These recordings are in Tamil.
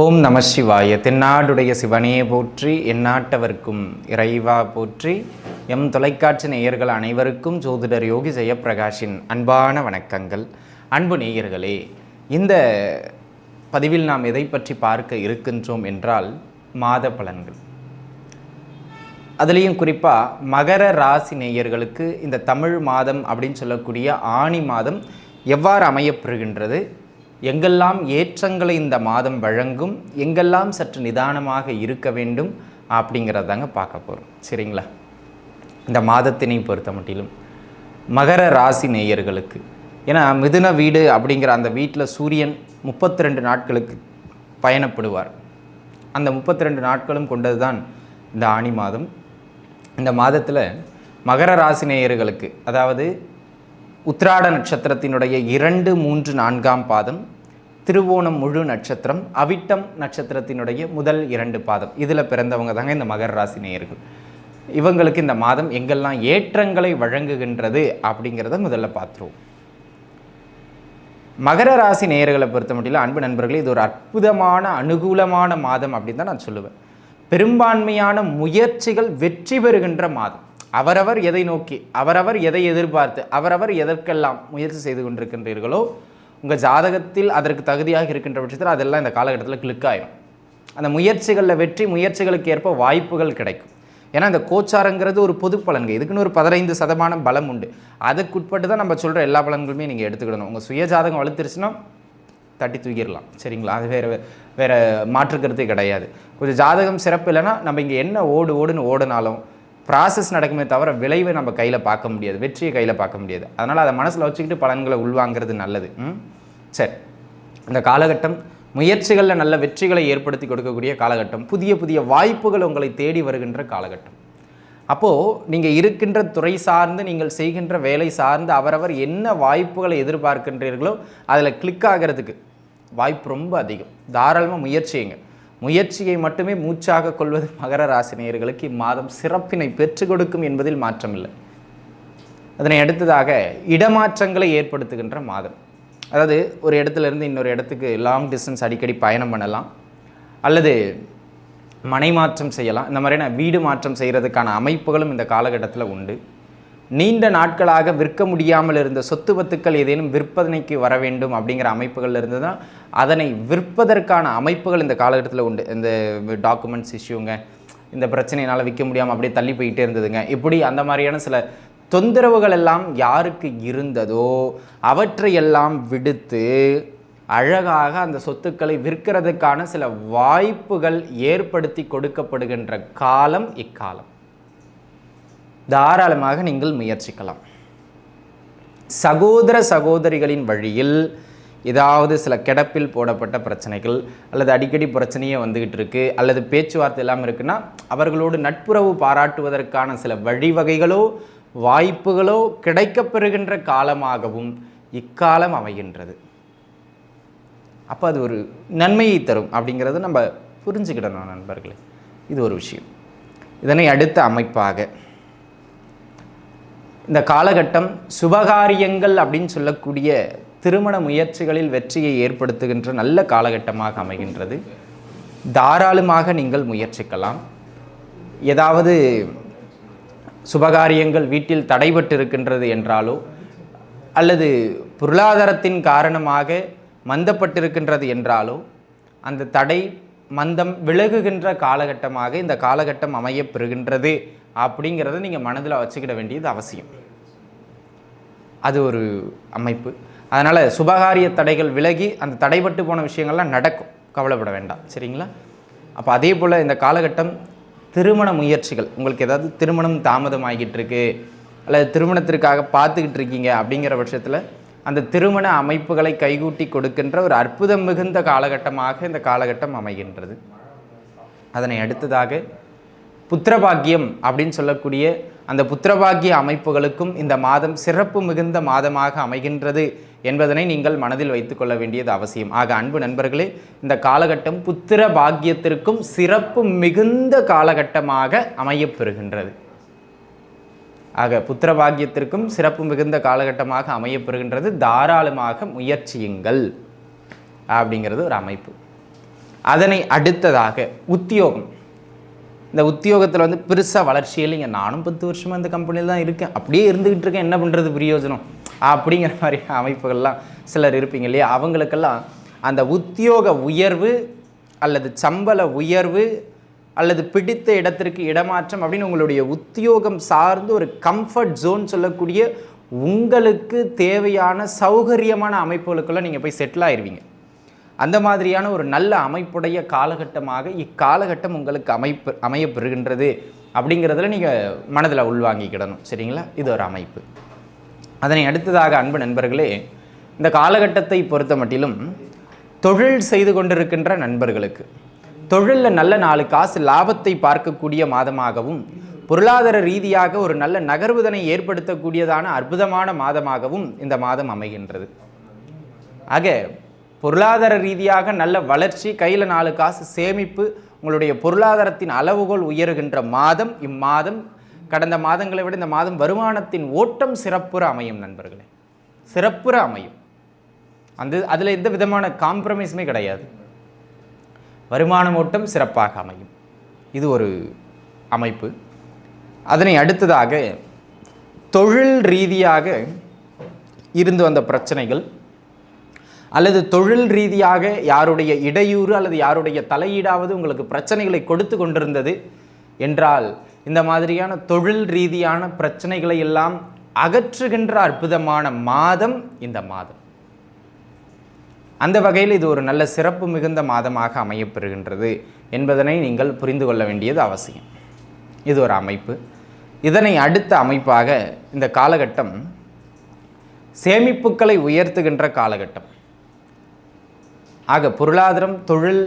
ஓம் நம சிவாய. தென்னாடுடைய சிவனே போற்றி எந்நாட்டவர்க்கும் இறைவா போற்றி. எம் தொலைக்காட்சி நேயர்கள் அனைவருக்கும் ஜோதிடர் யோகி ஜெயப்பிரகாஷின் அன்பான வணக்கங்கள். அன்பு நேயர்களே இந்த பதிவில் நாம் எதை பற்றி பார்க்க இருக்கின்றோம் என்றால் மாத பலன்கள். அதுலேயும் குறிப்பாக மகர ராசி நேயர்களுக்கு இந்த தமிழ் மாதம் அப்படின்னு சொல்லக்கூடிய ஆணி மாதம் எவ்வாறு அமையப்பெறுகின்றது எங்கெல்லாம் ஏற்றங்களை இந்த மாதம் வழங்கும் எங்கெல்லாம் சற்று நிதானமாக இருக்க வேண்டும் அப்படிங்கிறதாங்க பார்க்க போகிறோம் சரிங்களா? இந்த மாதத்தினை பொறுத்த மட்டிலும் மகர ராசி நேயர்களுக்கு ஏன்னா மிதுன வீடு அப்படிங்கிற அந்த வீட்டில் சூரியன் முப்பத்தி ரெண்டு நாட்களுக்கு பயணப்படுவார். அந்த முப்பத்தி ரெண்டு நாட்களும் கொண்டது தான் இந்த ஆணி மாதம். இந்த மாதத்தில் மகர ராசி நேயர்களுக்கு அதாவது உத்திராட நட்சத்திரத்தினுடைய இரண்டு மூன்று நான்காம் பாதம் திருவோணம் முழு நட்சத்திரம் அவிட்டம் நட்சத்திரத்தினுடைய முதல் இரண்டு பாதம். இதில் பிறந்தவங்க தாங்க இந்த மகர ராசி நேயர்கள். இவங்களுக்கு இந்த மாதம் எங்கெல்லாம் ஏற்றங்களை வழங்குகின்றது அப்படிங்கிறத முதல்ல பார்த்துருவோம். மகர ராசி நேயர்களை பொறுத்த மட்டும் அன்பு நண்பர்களே இது ஒரு அற்புதமான அனுகூலமான மாதம் அப்படின்னு தான் நான் சொல்லுவேன். பெரும்பான்மையான முயற்சிகள் வெற்றி பெறுகின்ற மாதம். அவரவர் எதை நோக்கி அவரவர் எதை எதிர்பார்த்து அவரவர் எதற்கெல்லாம் முயற்சி செய்து கொண்டிருக்கின்றீர்களோ உங்கள் ஜாதகத்தில் அதற்கு தகுதியாக இருக்கின்ற பட்சத்தில் அதெல்லாம் இந்த காலகட்டத்தில் கிளிக் ஆயிடும் அந்த முயற்சிகளில் வெற்றி முயற்சிகளுக்கு ஏற்ப வாய்ப்புகள் கிடைக்கும். ஏன்னா இந்த கோச்சாரங்கிறது ஒரு பொது பலன்கள். இதுக்குன்னு ஒரு பதினைந்து சதமானம் பலம் உண்டு. அதுக்குட்பட்டு தான் நம்ம சொல்கிற எல்லா பலன்களுமே நீங்கள் எடுத்துக்கிடணும். உங்கள் சுய ஜாதகம் வலுத்துருச்சுன்னா தட்டி தூக்கிடலாம். சரிங்களா? அது வேறு வேறு மாற்றுக்கிறதே கிடையாது. கொஞ்சம் ஜாதகம் சிறப்பு இல்லைன்னா நம்ம இங்கே என்ன ஓடு ஓடுன்னு ஓடினாலும் ப்ராசஸ் நடக்குமே தவிர விளைவை நம்ம கையில் பார்க்க முடியாது. வெற்றியை கையில் பார்க்க முடியாது. அதனால் அதை மனசில் வச்சுக்கிட்டு பலன்களை உள்வாங்கிறது நல்லது. ம்? சரி. இந்த காலகட்டம் முயற்சிகளில் நல்ல வெற்றிகளை ஏற்படுத்தி கொடுக்கக்கூடிய காலகட்டம் புதிய புதிய வாய்ப்புகள் உங்களை தேடி வருகின்ற காலகட்டம். அப்போது நீங்கள் இருக்கின்ற துறை சார்ந்து நீங்கள் செய்கின்ற வேலை சார்ந்து அவரவர் என்ன வாய்ப்புகளை எதிர்பார்க்கின்றீர்களோ அதில் கிளிக் ஆகிறதுக்கு வாய்ப்பு ரொம்ப அதிகம். தாராளமாக முயற்சியுங்க. முயற்சியை மட்டுமே மூச்சாக கொள்வது மகர ராசினியர்களுக்கு இம்மாதம் சிறப்பினை பெற்றுக் கொடுக்கும் என்பதில் மாற்றமில்லை. அதனை அடுத்ததாக இடமாற்றங்களை ஏற்படுத்துகின்ற மாதம். அதாவது ஒரு இடத்துல இருந்து இன்னொரு இடத்துக்கு லாங் டிஸ்டன்ஸ் அடிக்கடி பயணம் பண்ணலாம். அல்லது மனை மாற்றம் செய்யலாம். இந்த மாதிரியான வீடு மாற்றம் செய்கிறதுக்கான அமைப்புகளும் இந்த காலகட்டத்தில் உண்டு. நீண்ட நாட்களாக விற்க முடியாமல் இருந்த சொத்து பத்துக்கள் ஏதேனும் விற்பனைக்கு வர வேண்டும் அப்படிங்கிற அமைப்புகள் இருந்து தான் அதனை விற்பதற்கான அமைப்புகள் இந்த காலகட்டத்தில் உண்டு. இந்த டாக்குமெண்ட்ஸ் இஷ்யூங்க இந்த பிரச்சனையினால் விற்க முடியாமல் அப்படியே தள்ளி போயிட்டே இருந்ததுங்க. இப்படி அந்த மாதிரியான சில தொந்தரவுகள் எல்லாம் யாருக்கு இருந்ததோ அவற்றையெல்லாம் விடுத்து அழகாக அந்த சொத்துக்களை விற்கிறதுக்கான சில வாய்ப்புகள் ஏற்படுத்தி கொடுக்கப்படுகின்ற காலம் இக்காலம். தாராளமாக நீங்கள் முயற்சிக்கலாம். சகோதர சகோதரிகளின் வழியில் ஏதாவது சில கிடப்பில் போடப்பட்ட பிரச்சனைகள் அல்லது அடிக்கடி பிரச்சனையே வந்துக்கிட்டு இருக்குது அல்லது பேச்சுவார்த்தை இல்லாமல் இருக்குன்னா அவர்களோடு நட்புறவு பாராட்டுவதற்கான சில வழிவகைகளோ வாய்ப்புகளோ கிடைக்கப்பெறுகின்ற காலமாகவும் இக்காலம் அமைகின்றது. அப்போ அது ஒரு நன்மையை தரும் அப்படிங்கிறத நம்ம புரிஞ்சுக்கிடணும் நண்பர்களே. இது ஒரு விஷயம். இதனை அடுத்த அமைப்பாக இந்த காலகட்டம் சுபகாரியங்கள் அப்படின்னு சொல்லக்கூடிய திருமண முயற்சிகளில் வெற்றியை ஏற்படுத்துகின்ற நல்ல காலகட்டமாக அமைகின்றது. தாராளமாக நீங்கள் முயற்சிக்கலாம். ஏதாவது சுபகாரியங்கள் வீட்டில் தடைபட்டு இருக்கின்றது என்றாலோ அல்லது பொருளாதாரத்தின் காரணமாக மந்தப்பட்டிருக்கின்றது என்றாலோ அந்த தடை மந்தம் விலகுகின்ற காலகட்டமாக இந்த காலகட்டம் அமையப்பெறுகின்றது அப்படிங்கிறத நீங்கள் மனதில் வச்சுக்கிட வேண்டியது அவசியம். அது ஒரு அமைப்பு. அதனால் சுபகாரிய தடைகள் விலகி அந்த தடைபட்டு போன விஷயங்கள்லாம் நடக்கும். கவலைப்பட வேண்டாம். சரிங்களா? அப்போ அதே போல் இந்த காலகட்டம் திருமண முயற்சிகள். உங்களுக்கு ஏதாவது திருமணம் தாமதமாகிட்டு இருக்கு. அல்லது திருமணத்திற்காக பார்த்துக்கிட்டு இருக்கீங்க அப்படிங்கிற பட்சத்தில் அந்த திருமண அமைப்புகளை கைகூட்டி கொடுக்கின்ற ஒரு அற்புதம் மிகுந்த காலகட்டமாக இந்த காலகட்டம் அமைகின்றது. அதனை அடுத்ததாக புத்திரபாக்கியம் அப்படின்னு சொல்லக்கூடிய அந்த புத்திரபாக்கிய அமைப்புகளுக்கும் இந்த மாதம் சிறப்பு மிகுந்த மாதமாக அமைகின்றது என்பதனை நீங்கள் மனதில் வைத்துக்கொள்ள வேண்டியது அவசியம். ஆக அன்பு நண்பர்களே இந்த காலகட்டம் புத்திர பாக்கியத்திற்கும் சிறப்பு மிகுந்த காலகட்டமாக அமையப்பெறுகின்றது ஆக புத்திர பாக்கியத்திற்கும் சிறப்பு மிகுந்த காலகட்டமாக அமையப்பெறுகின்றது. தாராளமாக முயற்சியுங்கள் அப்படிங்கிறது ஒரு அமைப்பு. அதனை அடுத்ததாக உத்தியோகம். இந்த உத்தியோகத்தில் வந்து பெருசாக வளர்ச்சி இல்லைங்க. நானும் பத்து வருஷமாக இந்த கம்பெனியில் தான் இருக்கேன். அப்படியே இருந்துக்கிட்டு இருக்கேன். என்ன பண்ணுறது பிரயோஜனம்? அப்படிங்கிற மாதிரி அமைப்புகள்லாம் சிலர் இருப்பீங்க இல்லையா? அவங்களுக்கெல்லாம் அந்த உத்தியோக உயர்வு அல்லது சம்பள உயர்வு அல்லது பிடித்த இடத்திற்கு இடமாற்றம் அப்படின்னு உங்களுடைய உத்தியோகம் சார்ந்து ஒரு கம்ஃபர்ட் ஜோன் சொல்லக்கூடிய உங்களுக்கு தேவையான சௌகரியமான அமைப்புகளுக்கெல்லாம் நீங்கள் போய் செட்டில் ஆயிடுவீங்க அந்த மாதிரியான ஒரு நல்ல அமைப்புடைய காலகட்டமாக இக்காலகட்டம் உங்களுக்கு அமைப்பு அமையப்பெறுகின்றது அப்படிங்கிறதுல நீங்கள் மனதில் உள்வாங்கிக்கிடணும் சரிங்களா? இது ஒரு அமைப்பு. அதனை அடுத்ததாக அன்பு நண்பர்களே இந்த காலகட்டத்தை பொறுத்த மட்டிலும் தொழில் செய்து கொண்டிருக்கின்ற நண்பர்களுக்கு தொழிலில் நல்ல நாலு காசு லாபத்தை பார்க்கக்கூடிய மாதமாகவும் பொருளாதார ரீதியாக ஒரு நல்ல நகர்வுதனை ஏற்படுத்தக்கூடியதான அற்புதமான மாதமாகவும் இந்த மாதம் அமைகின்றது. ஆக பொருளாதார ரீதியாக நல்ல வளர்ச்சி கையில் நாலு காசு சேமிப்பு உங்களுடைய பொருளாதாரத்தின் அளவுகோல் உயருகின்ற மாதம் இம்மாதம் கடந்த மாதங்களை விட இந்த மாதம் வருமானத்தின் ஓட்டம் சிறப்புற அமையும் நண்பர்களே. சிறப்புற அமையும். அந்த அதில் எந்த விதமான காம்ப்ரமைஸுமே கிடையாது. வருமானம் ஓட்டம் சிறப்பாக அமையும். இது ஒரு அமைப்பு. அதனை அடுத்ததாக தொழில் ரீதியாக இருந்து வந்த பிரச்சனைகள் அல்லது தொழில் ரீதியாக யாருடைய இடையூறு அல்லது யாருடைய தலையீடாவது உங்களுக்கு பிரச்சனைகளை கொடுத்து கொண்டிருந்தது என்றால் இந்த மாதிரியான தொழில் ரீதியான பிரச்சனைகளை எல்லாம் அகற்றுகின்ற அற்புதமான மாதம் இந்த மாதம். அந்த வகையில் இது ஒரு நல்ல சிறப்பு மிகுந்த மாதமாக அமையப்பெறுகின்றது என்பதனை நீங்கள் புரிந்து கொள்ள வேண்டியது அவசியம். இது ஒரு அமைப்பு. இதனை அடுத்த அமைப்பாக இந்த காலகட்டம் சேமிப்புகளை உயர்த்துகின்ற காலகட்டம். ஆக பொருளாதாரம் தொழில்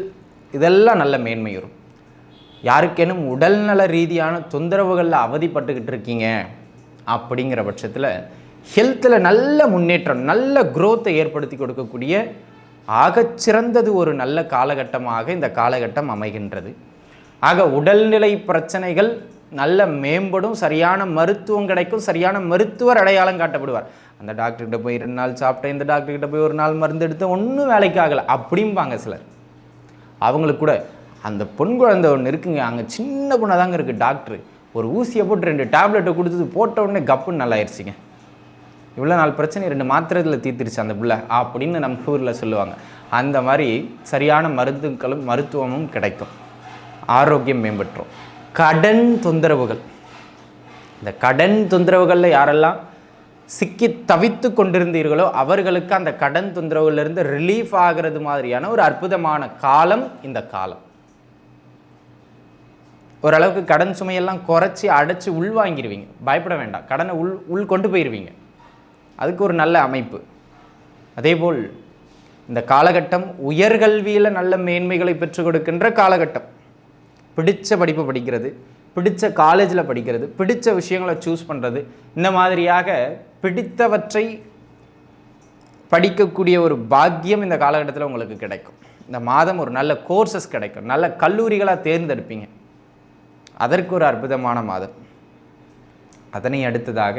இதெல்லாம் நல்ல மேன்மையுறும் யாருக்கேனும் உடல்நல ரீதியான தொந்தரவுகளில் அவதிப்பட்டுக்கிட்டு இருக்கீங்க அப்படிங்கிற பட்சத்தில் ஹெல்த்தில் நல்ல முன்னேற்றம் நல்ல குரோத்தை ஏற்படுத்தி கொடுக்கக்கூடிய ஆகச்சிறந்தது ஒரு நல்ல காலகட்டமாக இந்த காலகட்டம் அமைகின்றது. ஆக உடல்நிலை பிரச்சனைகள் நல்ல மேம்படும் சரியான மருத்துவம் கிடைக்கும் சரியான மருத்துவர் அடையாளம் காட்டப்படுவார். அந்த டாக்டர்கிட்ட போய் ரெண்டு நாள் சாப்பிட்டேன் இந்த டாக்டர்கிட்ட போய் ஒரு நாள் மருந்து எடுத்து ஒன்றும் வேலைக்கு ஆகலை அப்படிம்பாங்க சிலர். அவங்களுக்கு கூட அந்த பொன் குழந்தை ஒன்று இருக்குங்க அங்கே சின்ன பொண்ணாக தாங்க இருக்குது டாக்டர் ஒரு ஊசியை போட்டு ரெண்டு டேப்லெட்டை கொடுத்தது போட்ட உடனே கப்புன்னு நல்லாயிருச்சுங்க இவ்வளோ நாள் பிரச்சனை ரெண்டு மாத்திரத்தில் தீர்த்துருச்சு அந்த பிள்ளை அப்படின்னு நம்ம ஊரில் சொல்லுவாங்க. அந்த மாதிரி சரியான மருந்துக்களும் மருத்துவமும் கிடைக்கும். ஆரோக்கியம் மேம்பட்டுரும். கடன் தொந்தரவுகள். இந்த கடன் தொந்தரவுகளில் யாரெல்லாம் சிக்கி தவித்து கொண்டிருந்தீர்களோ அவர்களுக்கு அந்த கடன் தொந்தரவுலேருந்து ரிலீஃப் ஆகிறது மாதிரியான ஒரு அற்புதமான காலம் இந்த காலம். ஓரளவுக்கு கடன் சுமையெல்லாம் குறைச்சி அடைச்சி உள்வாங்கிடுவீங்க பயப்பட வேண்டாம். கடனை உள் உள் கொண்டு போயிடுவீங்க அதுக்கு ஒரு நல்ல அமைப்பு. அதேபோல் இந்த காலகட்டம் உயர்கல்வியில் நல்ல மேன்மைகளை பெற்றுக் கொடுக்கின்ற காலகட்டம். பிடித்த படிப்பு படிக்கிறது பிடித்த காலேஜில் படிக்கிறது பிடித்த விஷயங்களை சூஸ் பண்ணுறது இந்த மாதிரியாக பிடித்தவற்றை படிக்கக்கூடிய ஒரு பாக்கியம் இந்த காலகட்டத்தில் உங்களுக்கு கிடைக்கும். இந்த மாதம் ஒரு நல்ல கோர்சஸ் கிடைக்கும். நல்ல கல்லூரிகளாக தேர்ந்தெடுப்பீங்க. அதற்கு ஒரு அற்புதமான மாதம். அதனை அடுத்ததாக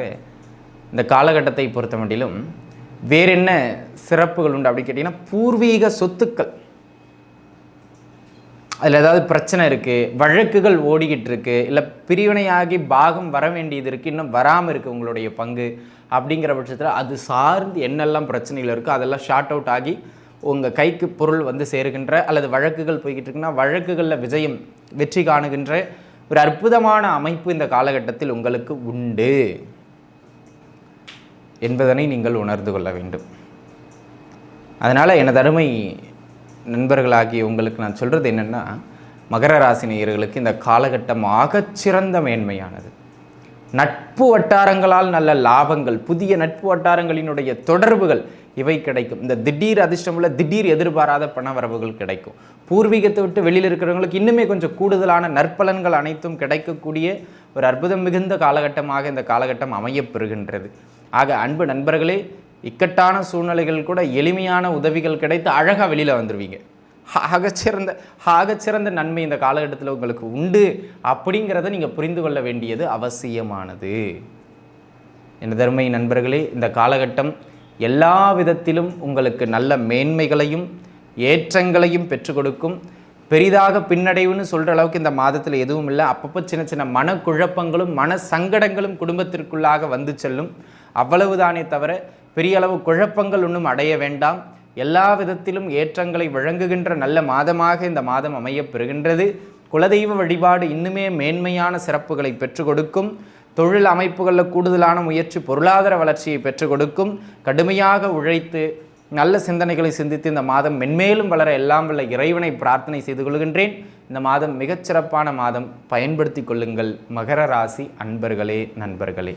இந்த காலகட்டத்தை பொறுத்த மட்டிலும் வேற என்ன சிறப்புகள் உண்டு அப்படின்னு கேட்டிங்கன்னா பூர்வீக சொத்துக்கள். அதில் ஏதாவது பிரச்சனை இருக்குது வழக்குகள் ஓடிக்கிட்டு இருக்குது இல்லை பிரிவினையாகி பாகம் வர வேண்டியது இருக்குது இன்னும் வராமல் இருக்குது உங்களுடைய பங்கு அப்படிங்கிற பட்சத்தில் அது சார்ந்து என்னெல்லாம் பிரச்சனைகள் இருக்கோ அதெல்லாம் ஷார்ட் அவுட் ஆகி உங்கள் கைக்கு பொருள் வந்து சேருகின்ற அல்லது வழக்குகள் போய்கிட்டு இருக்குன்னா வழக்குகளில் விஜயம் வெற்றி காணுகின்ற ஒரு அற்புதமான அமைப்பு இந்த காலகட்டத்தில் உங்களுக்கு உண்டு. என்பதனை நீங்கள் உணர்ந்து கொள்ள வேண்டும். அதனால் எனது அருமை நண்பர்களாகிய உங்களுக்கு நான் சொல்கிறது என்னென்னா மகர ராசி நேயர்களுக்கு இந்த காலகட்டம் ஆகச்சிறந்த மேன்மையானது. நட்பு வட்டாரங்களால் நல்ல லாபங்கள் புதிய நட்பு வட்டாரங்களினுடைய தொடர்புகள் இவை கிடைக்கும். இந்த திடீர் அதிர்ஷ்டமுள்ள திடீர் எதிர்பாராத பண வரவுகள் கிடைக்கும். பூர்வீகத்தை விட்டு வெளியில் இருக்கிறவங்களுக்கு இன்னுமே கொஞ்சம் கூடுதலான நற்பலன்கள் அனைத்தும் கிடைக்கக்கூடிய ஒரு அற்புதம் மிகுந்த காலகட்டமாக இந்த காலகட்டம் அமையப்பெறுகின்றது ஆக அன்பு நண்பர்களே இக்கட்டான சூழ்நிலைகள் கூட எளிமையான உதவிகள் கிடைத்து அழகாக வெளியில் வந்துடுவீங்க ஆகச்சிறந்த ஆகச்சிறந்த நன்மை இந்த காலகட்டத்தில் உங்களுக்கு உண்டு அப்படிங்கிறத நீங்கள் புரிந்து கொள்ள வேண்டியது அவசியமானது. என் தருமை நண்பர்களே இந்த காலகட்டம் எல்லா விதத்திலும் உங்களுக்கு நல்ல மேன்மைகளையும் ஏற்றங்களையும் பெற்றுக் கொடுக்கும். பெரிதாக பின்னடைவுன்னு சொல்கிற அளவுக்கு இந்த மாதத்தில் எதுவும் இல்லை. அப்பப்போ சின்ன சின்ன மனக்குழப்பங்களும் மன சங்கடங்களும் குடும்பத்திற்குள்ளாக வந்து செல்லும். அவ்வளவுதானே தவிர பெரிய அளவு குழப்பங்கள் ஒன்றும் அடைய வேண்டாம். எல்லா விதத்திலும் ஏற்றங்களை வழங்குகின்ற நல்ல மாதமாக இந்த மாதம் அமையப் பெறுகின்றது. குலதெய்வ வழிபாடு இன்னுமே மேன்மையான சிறப்புகளை பெற்றுக் கொடுக்கும். தொழில் அமைப்புகளில் கூடுதலான முயற்சி பொருளாதார வளர்ச்சியை பெற்றுக் கொடுக்கும். கடுமையாக உழைத்து நல்ல சிந்தனைகளை சிந்தித்து இந்த மாதம் மென்மேலும் வளர எல்லாம் வல்ல இறைவனை பிரார்த்தனை செய்து கொள்கின்றேன். இந்த மாதம் மிகச்சிறப்பான மாதம் பயன்படுத்தி கொள்ளுங்கள். மகர ராசி அன்பர்களே நண்பர்களே.